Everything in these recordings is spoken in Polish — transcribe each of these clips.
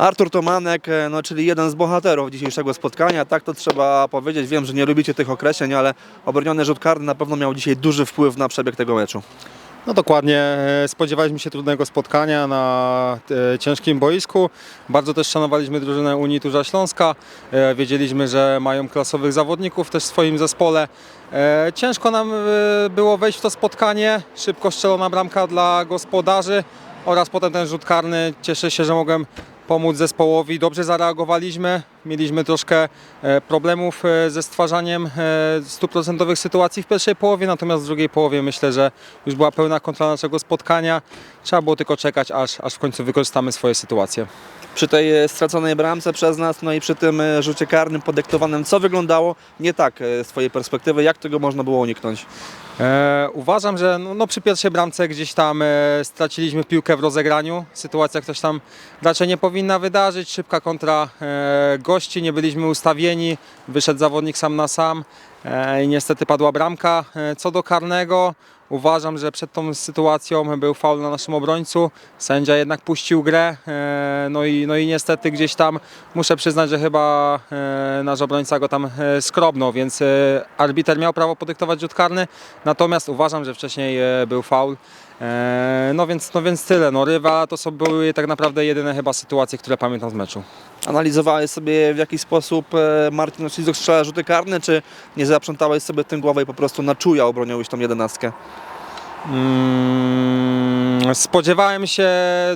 Artur Tomanek, e, no, czyli jeden z bohaterów dzisiejszego spotkania, tak to trzeba powiedzieć. Wiem, że nie lubicie tych określeń, ale obroniony rzut karny na pewno miał dzisiaj duży wpływ na przebieg tego meczu. No dokładnie, e, spodziewaliśmy się trudnego spotkania na e, ciężkim boisku. Bardzo też szanowaliśmy drużynę Unii Turza Śląska. Wiedzieliśmy, że mają klasowych zawodników też w swoim zespole. Ciężko nam było wejść w to spotkanie. Szybko strzelona bramka dla gospodarzy oraz potem ten rzut karny. Cieszę się, że mogłem pomóc zespołowi. Dobrze zareagowaliśmy. Mieliśmy troszkę e, problemów e, ze stwarzaniem e, stuprocentowych sytuacji w pierwszej połowie, natomiast w drugiej połowie myślę, że już była pełna kontrola naszego spotkania. Trzeba było tylko czekać, aż, aż w końcu wykorzystamy swoje sytuacje. Przy tej straconej bramce przez nas, no i przy tym rzucie karnym podyktowanym, co wyglądało nie tak z Twojej perspektywy, jak tego można było uniknąć? E, uważam, że no, no przy pierwszej bramce gdzieś tam e, straciliśmy piłkę w rozegraniu. Sytuacja ktoś tam raczej nie powinna wydarzyć. Szybka kontra e, nie byliśmy ustawieni. Wyszedł zawodnik sam na sam e, i niestety padła bramka. E, co do karnego, uważam, że przed tą sytuacją był faul na naszym obrońcu. Sędzia jednak puścił grę. E, no, i, no i niestety gdzieś tam muszę przyznać, że chyba nasz obrońca go tam skrobnął, więc arbiter miał prawo podyktować rzut karny. Natomiast uważam, że wcześniej był faul. No więc, no więc tyle. No, to są były tak naprawdę jedyne chyba sytuacje, które pamiętam z meczu. Analizowałeś sobie w jaki sposób e, Marcin Oślizuk strzela rzuty karne, czy nie zaprzątałeś sobie tym głowę i po prostu na czuja obroniłeś tą jedenastkę? Mm, Spodziewałem się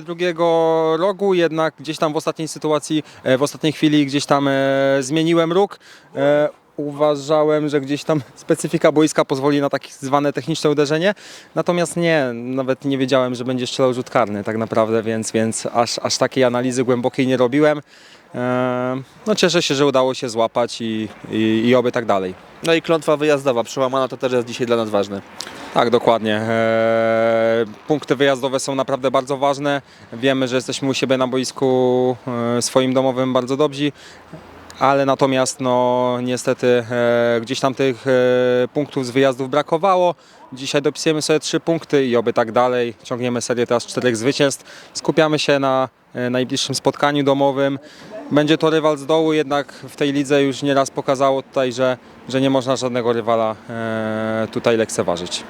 drugiego rogu, jednak gdzieś tam w ostatniej sytuacji, e, w ostatniej chwili gdzieś tam e, zmieniłem róg. E, Uważałem, że gdzieś tam specyfika boiska pozwoli na tak zwane techniczne uderzenie, natomiast nie, nawet nie wiedziałem, że będzie strzelał rzut karny tak naprawdę, więc, więc aż, aż takiej analizy głębokiej nie robiłem. E, No cieszę się, że udało się złapać i, i, i oby tak dalej. No i klątwa wyjazdowa przełamana, to też jest dzisiaj dla nas ważne. Tak, dokładnie. Eee, Punkty wyjazdowe są naprawdę bardzo ważne. Wiemy, że jesteśmy u siebie na boisku e, swoim domowym bardzo dobrzy, ale natomiast no, niestety e, gdzieś tam tych e, punktów z wyjazdów brakowało. Dzisiaj dopisujemy sobie trzy punkty i oby tak dalej. Ciągniemy serię teraz czterech zwycięstw. Skupiamy się na e, najbliższym spotkaniu domowym. Będzie to rywal z dołu, jednak w tej lidze już nieraz pokazało tutaj, że, że nie można żadnego rywala e, tutaj lekceważyć.